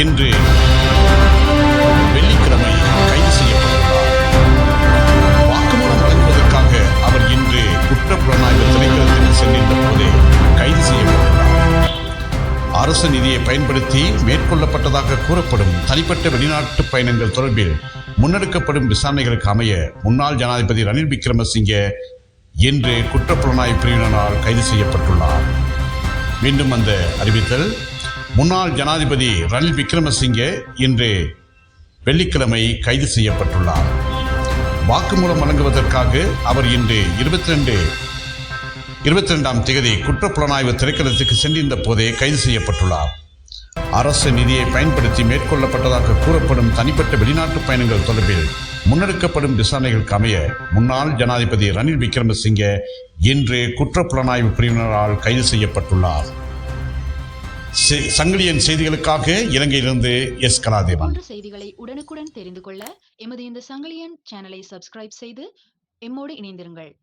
இன்று வெள்ளிக்கிழமை கைது செய்யப்பட்டுள்ளார் வாக்குமூலம் வழங்குவதற்காக அவர் இன்று குற்றப்புலனாய்வு திணைக்களத்தில் சென்றிருந்த போது கைது செய்யப்பட்டுள்ளார் அரசு நிதியை பயன்படுத்தி மேற்கொள்ளப்பட்டதாக கூறப்படும் தனிப்பட்ட வெளிநாட்டு பயணங்கள் தொடர்பில் முன்னெடுக்கப்படும் விசாரணைகளுக்கு அமைய முன்னாள் ஜனாதிபதி ரணில் விக்ரமசிங்கே இன்று குற்றப்புலனாய்வு பிரிவினரால் கைது செய்யப்பட்டுள்ளார். மீண்டும் அந்த அறிவித்தல் முன்னாள் ஜனாதிபதி ரணில் விக்ரமசிங்கே இன்று வெள்ளிக்கிழமை கைது செய்யப்பட்டுள்ளார். வாக்குமூலம் வழங்குவதற்காக அவர் இன்று இருபத்தி ரெண்டு இருபத்தி ரெண்டாம் தேதி குற்றப்புலனாய்வு திரைக்களத்துக்கு சென்றிருந்த போதே கைது செய்யப்பட்டுள்ளார். அரசு நிதியை பயன்படுத்தி மேற்கொள்ளப்பட்டதாக கூறப்படும் தனிப்பட்ட வெளிநாட்டு பயணங்கள் தொடர்பில் முன்னெடுக்கப்படும் விசாரணைகளுக்கு அமைய முன்னாள் ஜனாதிபதி ரணில் விக்ரமசிங்கே இன்று குற்றப்புலனாய்வு பிரிவினரால் கைது செய்யப்பட்டுள்ளார். சங்கிலியன் செய்திகளுக்காக இலங்கையிலிருந்து எஸ் கலாதேவன். போன்ற செய்திகளை உடனுக்குடன் தெரிந்து கொள்ள எமது இந்த சங்கிலியன் சேனலை சப்ஸ்கிரைப் செய்து எம்மோடு இணைந்திருங்கள்.